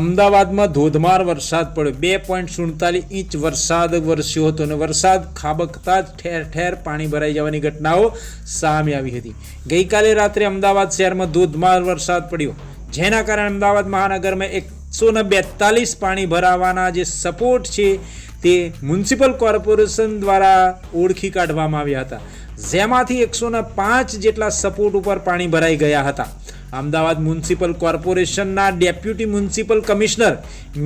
અમદાવાદમાં ધોધમાર વરસાદ પડ્યો. બે પોઈન્ટ સુડતાલીસ ઇંચ વરસાદ વરસ્યો હતો અને વરસાદ ખાબકતા જ ઠેર ઠેર પાણી ભરાઈ જવાની ઘટનાઓ સામે આવી હતી. ગઈકાલે રાત્રે અમદાવાદ શહેરમાં ધોધમાર વરસાદ પડ્યો, જેના કારણે અમદાવાદ મહાનગરમાં એકસો ને બેતાલીસ પાણી ભરાવાના જે સપોર્ટ છે તે મ્યુનિસિપલ કોર્પોરેશન દ્વારા ઓળખી કાઢવામાં આવ્યા હતા. જેમાંથી એકસો પાંચ જેટલા સપોર્ટ ઉપર પાણી ભરાઈ ગયા હતા. અમદાવાદ મ્યુનિસિપલ કોર્પોરેશનના ડેપ્યુટી મ્યુનિસિપલ કમિશનર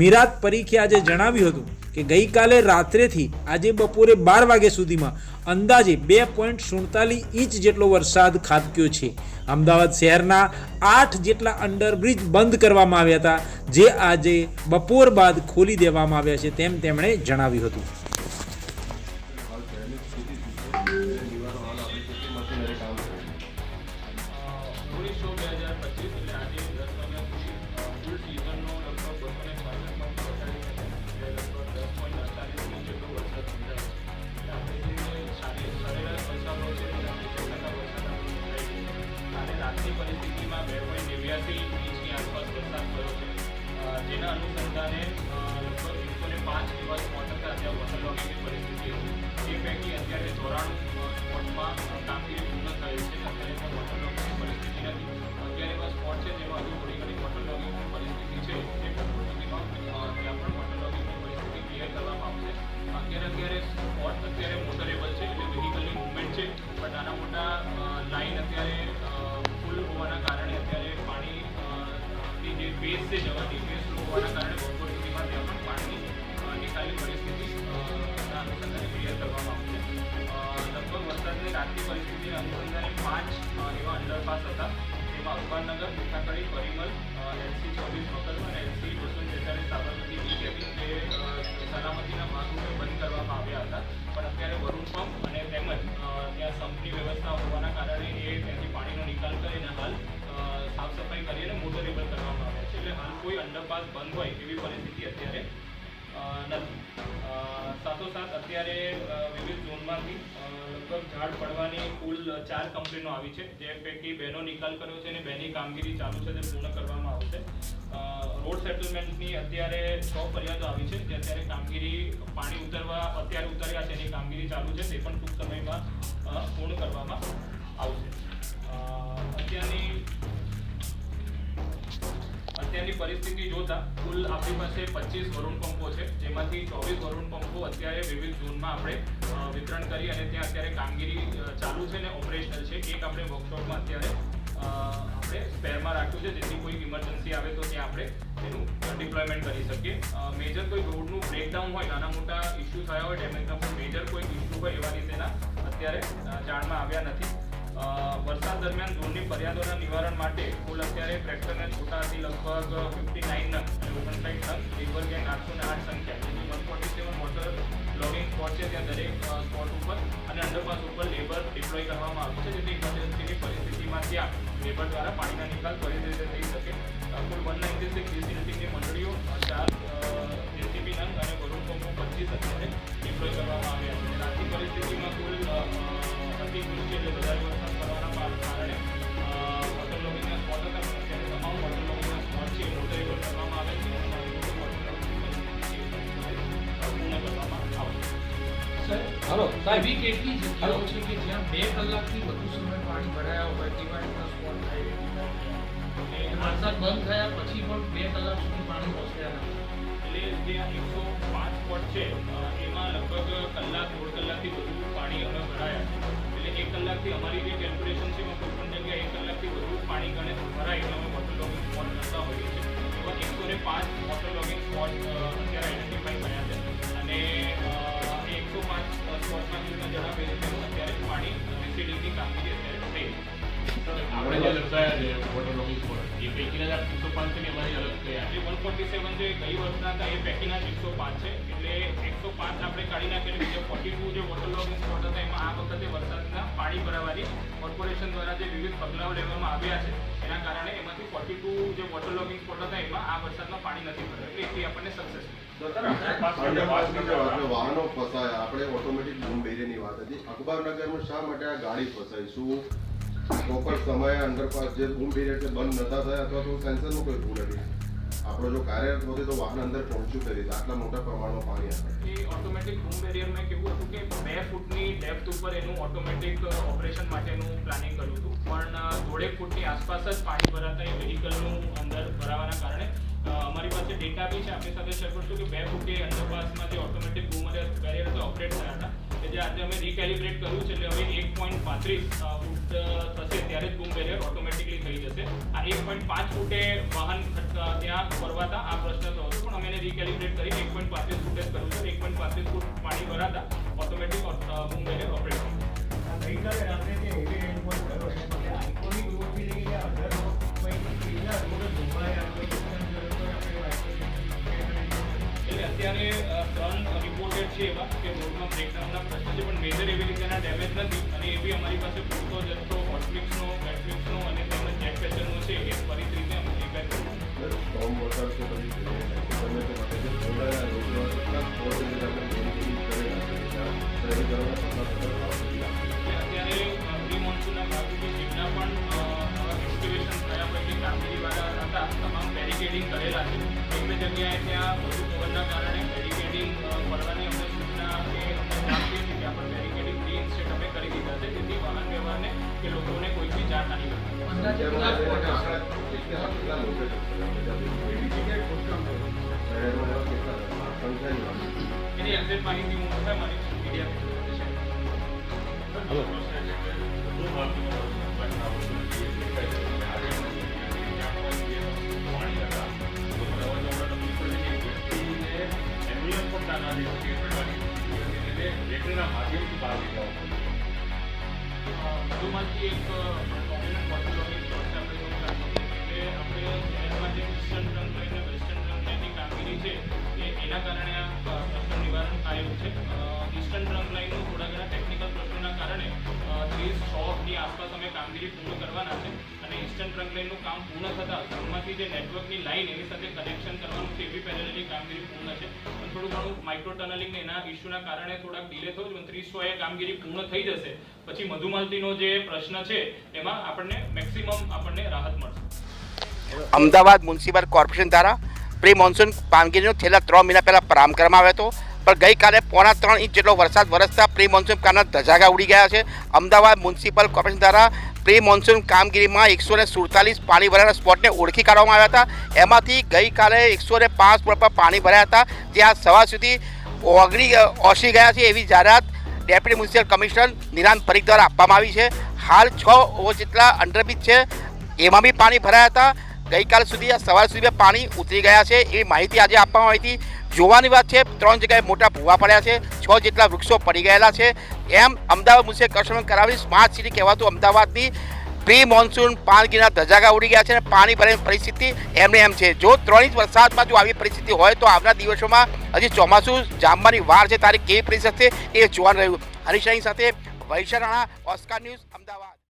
મીરાત પરીખે આજે જણાવ્યું હતું કે ગઈકાલે રાત્રેથી આજે બપોરે બાર વાગ્યા સુધીમાં અંદાજે બે પોઈન્ટ સુડતાલીસ ઇંચ જેટલો વરસાદ ખાબક્યો છે. અમદાવાદ શહેરના આઠ જેટલા અંડરબ્રિજ બંધ કરવામાં આવ્યા હતા, જે આજે બપોર બાદ ખોલી દેવામાં આવ્યા છે તેમ તેમણે જણાવ્યું હતું. હજાર પચીસ એટલે આજે લગભગ બસો ને લગભગ દસ પોઈન્ટ અડતાલીસ જેટલો વરસાદ નોંધાયો એટલે આપણે જે. સારી સરેરાશ વરસાદો છે અને રાતની પરિસ્થિતિમાં બે પોઈન્ટ આસપાસ વરસાદ થયો છે જેના લગભગ એકસો પાંચ દિવસ મોટર જ્યાં વોટર પરિસ્થિતિ હતી એ અત્યારે ચોરાણું સ્પોટમાં કામગીરી પૂર્ણ થયેલ છે અત્યારે પણ વોટર લોગિંગની પરિસ્થિતિ નથી સ્પોટ છે જેમાં થોડી ઘણી વોટર લોગિંગની પરિસ્થિતિ છે. કરવામાં આવશે. અત્યારે અત્યારે સ્પોટ અત્યારે મોટરેબલ છે એટલે વેહિકલની મુવમેન્ટ છે પણ નાના મોટા લાઇન અત્યારે ફૂલ હોવાના કારણે અત્યારે પાણી અ, જે જવાની સ્લો હોવાના કારણે જેમાં મુખાકડી પરિમલ એલસી ચોવીસ મકરમ અને એલસી બસો છેતાલીસ સાબરમતી બી જે સલામતીના ભાગરૂપે બંધ કરવામાં આવ્યા હતા. પણ અત્યારે વરુણ પંપ અને તેમજ ત્યાં સંપની વ્યવસ્થા હોવાના કારણે એ ત્યાંથી પાણીનો નિકાલ કરીને હાલ સાફ સફાઈ કરી અને મોટરેબલ કરવામાં આવ્યા છે. એટલે હાલ કોઈ અંડરપાસ બંધ હોય એવી પરિસ્થિતિ અત્યારે નથી. સાથોસાથ અત્યારે વિવિધ ઝોનમાંથી લગભગ ઝાડ પડવાની કુલ ચાર કંપનીનો આવી છે. જે પૈકી બેનો નિકાલ કર્યો છે અને બેની કામગીરી ચાલુ છે તે પૂર્ણ કરવામાં આવશે રોડ સેટલમેન્ટની અત્યારે છ ફરિયાદો આવી છે. જે અત્યારે કામગીરી પાણી ઉતરવા, અત્યારે ઉતર્યા છે એની કામગીરી ચાલુ છે. તે પણ ટૂંક સમયમાં પૂર્ણ કરવામાં આવશે. અત્યારની અત્યારની પરિસ્થિતિ જોતા કુલ આપણી પાસે પચીસ વરુણ પંપો છે. જેમાંથી ચોવીસ વરુણ પંપો અત્યારે વિવિધ ઝોનમાં આપણે વિતરણ કરી અને ત્યાં અત્યારે કામગીરી ચાલુ છે ને ઓપરેશનલ છે. એક આપણે વર્કશોપમાં અત્યારે આપણે સ્પેરમાં રાખ્યું છે. જેથી કોઈ ઇમરજન્સી આવે તો ત્યાં આપણે એનું ડિપ્લોયમેન્ટ કરી શકીએ. મેજર કોઈ રોડનું બ્રેકડાઉન હોય, નાના મોટા ઇસ્યુ થયા હોય ડેમેજના પણ મેજર કોઈ ઇસ્યુ હોય એવા રીતેના અત્યારે જાણમાં આવ્યા નથી. વરસાદ દરમિયાન ધૂળની ફરિયાદોના નિવારણ માટે કુલ અત્યારે ટ્રેક્ટરને છૂટાથી લગભગ ફિફ્ટી નાઇન અને ઓગણસાઠ ટન રિવર ગેંગ આઠસો ને આઠ સંખ્યા. જેથી one forty seven water logging spot છે ત્યાં દરેક સ્પોટ ઉપર અને અંડરપાસ ઉપર લેબર ડિપ્લોય કરવામાં આવ્યું છે. જેથી ઇમરજન્સીની પરિસ્થિતિમાં ત્યાં લેબર દ્વારા પાણીના નિકાલ ત્વરિત રીતે થઈ શકે. કુલ વન નાઇન્ટી સિક્સ ડીસીની મંડળીઓ ચાર જેસીબી નંગ અને વરુણ પંપો પચીસ અત્યારે ડિપ્લોય કરવામાં આવ્યા છે. આર્થિક પરિસ્થિતિમાં કુલ એવી કેટલી જગ્યાઓ છે કે જ્યાં બે કલાકથી વધુ સમય પાણી ભરાયા હોય એમના સ્પોટ થાય વરસાદ બંધ થયા પછી પણ બે કલાક સુધી પાણી પહોંચ્યા નથી. એટલે જે આ એકસો પાંચ સ્પોટ છે એમાં લગભગ કલાક, દોઢ કલાકથી વધુ પાણી અમે ભરાયા એટલે એક કલાકથી અમારી જે કેલ્ક્યુલેશન છે, એમાં કોઈ પણ જગ્યાએ એક કલાકથી વધુ પાણી ગણે ભરાય એટલે અમે વોટર લોગિંગ સ્પોટ કરતા હોઈએ છીએ. એકસો ને પાંચ વોટર લોગિંગ સ્પોટ અત્યારે આઈડેન્ટિફાઈ કર્યા છે. અને આપણે જે દર્શાયા છે વોટર એકસો પાંચ છે અલગ કયા જે વન ફોર્ટી સેવન જે કઈ વર્ષના હતા, એ એકસો પાંચ છે. એટલે એકસો પાંચ આપણે કાઢી નાખીએ બીજા ફોર્ટી ટુ જે વોટર લોગિંગ સ્પોટ એમાં આ વખતે વરસાદના પાણી ભરાવાની કોર્પોરેશન દ્વારા જે વિવિધ પગલાઓ લેવામાં આવ્યા છે. એના કારણે એમાંથી ફોર્ટી ટુ જે વોટર લોગિંગ સ્પોટ હતા, એમાં આ વરસાદમાં પાણી નથી ભરાયું. એટલે એથી આપણને સક્સેસ વાત હતી. અખબારનગરમાં શા માટે ફસાઈ શું પ્રોપર સમયે છે બંધ નતા થયા, અથવા તો સેન્સરનો કોઈ ભૂલ હતી. આપણો જો તો વાહન અંદર પહોંચ્યું કરી આટલા મોટા પ્રમાણમાં પાણી આવે એ ઓટોમેટિક બૂમ બેરિયરમાં કેવું હતું કે બે ફૂટની ડેપ્થ ઉપર એનું ઓટોમેટિક ઓપરેશન માટેનું પ્લાનિંગ કર્યું હતું. પણ દોઢેક ફૂટની આસપાસ જ પાણી ભરાતા એ વ્હીકલનું બી છે. આપણી સાથે શેર કરશું કે બે ફૂટે અંડરપાસમાં જે ઓટોમેટિક બૂમ બેરિયર હતો ઓપરેટ થયા હતા. કે જે આજે અમે રીકેલિબ્રેટ કર્યું છે, એટલે હવે એક પોઈન્ટ પાંત્રીસ ફૂટ થશે. ત્યારે જ બૂમ બેરિયર ઓટોમેટિકલી થઈ જશે. આ એક પોઈન્ટ પાંચ ફૂટે વાહન ત્યાં ફરવાતા, આ પ્રશ્ન થયો હતો. પણ અમે એને રીકેલિબ્રેટ કરી એક પોઈન્ટ પાંત્રીસ ફૂટે જ કર્યું છે. એક પોઈન્ટ પાંત્રીસ ફૂટ પાણી ભરાતા ઓટોમેટિક બૂમ બેરિયર ઓપરેટ અત્યારે ત્રણ રિપોર્ટેડ છે એવા કે રોડમાં બ્રેકડાઉનના પ્રશ્ન છે, પણ મેજર એવી રીતેના ડેમેજ નથી અને એ બી અમારી પાસે પૂરતો જથ્થો હોટફિક્સનો બેટફિક્સનો અને તેમજ જેક પેચરનો છે, એ ફરી રીતે અમે રિપેર કરીશું એની એક્ઝેક્ટ માહિતી હું છે. મારી મીડિયા વધુમાંથી એક પ્રોમિનન્ટ પોર્ટોલોજી આપણે શહેરમાં જે ટ્રંક લાઇન અને વેસ્ટર્ન ટ્રંક લાઇનની કામગીરી છે એ એના કારણે આ નિવારણ થયું છે. ઈસ્ટર્ન ટ્રંક લાઇનનું થોડા ઘણા ટેકનિકલ પ્રશ્નોના કારણે ત્રીસ છની આસપાસ અમે કામગીરી પૂર્ણ કરવાના છે અને ઈસ્ટર્ન ટ્રંક લાઇનનું કામ પૂર્ણ થતાં ગામમાંથી જે નેટવર્કની લાઇન એની સાથે કનેક્શન કરવાનું છે એવી પેરેલલી કામગીરી પૂર્ણ છે. પણ થોડું ઘણું માઇક્રો ટનલિંગ એના ઇસ્યુના કારણે થોડાક ડિલે થયો પણ ત્રીસ એ કામગીરી પૂર્ણ થઈ જશે. પછી મધુમાલતીનો જે પ્રશ્ન છે, એમાં આપણને મેક્સિમમ આપણને રાહત મળશે. અમદાવાદ મ્યુનિસિપલ કોર્પોરેશન દ્વારા પ્રી મોન્સૂન કામગીરીનો છેલ્લા ત્રણ મહિના પહેલાં પ્રારંભ કરવામાં આવ્યો હતો. પણ ગઈકાલે પોણા ત્રણ ઇંચ જેટલો વરસાદ વરસતા પ્રી મોન્સૂન કામના ધજાગા ઉડી ગયા છે. અમદાવાદ મ્યુનિસિપલ કોર્પોરેશન દ્વારા પ્રી મોન્સૂન કામગીરીમાં એકસો ને સુડતાલીસ પાણી ભરાયેલા સ્પોટને ઓળખી કાઢવામાં આવ્યા હતા. એમાંથી ગઈકાલે એકસો ને પાંચ સ્પોટ પર પાણી ભરાયા હતા. જ્યાં સવાર સુધી ઓગળી ઓસી ગયા છે એવી જાહેરાત deputy municipal commissioner Nirant Parikh દ્વારા આપવામાં આવી છે. હાલ છ ઓવર જેટલા અંડરબ્રિજ છે, એમાં બી પાણી ભરાયા હતા. ગઈકાલ સુધી આ સવાર સુધી પાણી ઉતરી ગયા છે એવી માહિતી આજે આપવામાં આવી હતી. જોવાની વાત છે, ત્રણ જગ્યાએ મોટા ભૂવા પડ્યા છે, છ જેટલા વૃક્ષો પડી ગયેલા છે. એમ અમદાવાદ મુસે કસ્ટમર કરાવી, સ્માર્ટ સિટી કહેવાતું અમદાવાદની પ્રી મોન્સૂન પાનગીના ધજાગા ઉડી ગયા છે અને પાણી ભરેલી પરિસ્થિતિ એમને એમ છે. જો ત્રણ ઇંચ વરસાદમાં જો આવી પરિસ્થિતિ હોય તો આવનાર દિવસોમાં હજી ચોમાસું જામવાની વાર છે. તારીખ કેવી પરિસ્થિતિ એ જોવાનું રહ્યું. હરીશ સાથે વૈશાલ રાણા, ઓસ્કાર ન્યૂઝ, અમદાવાદ.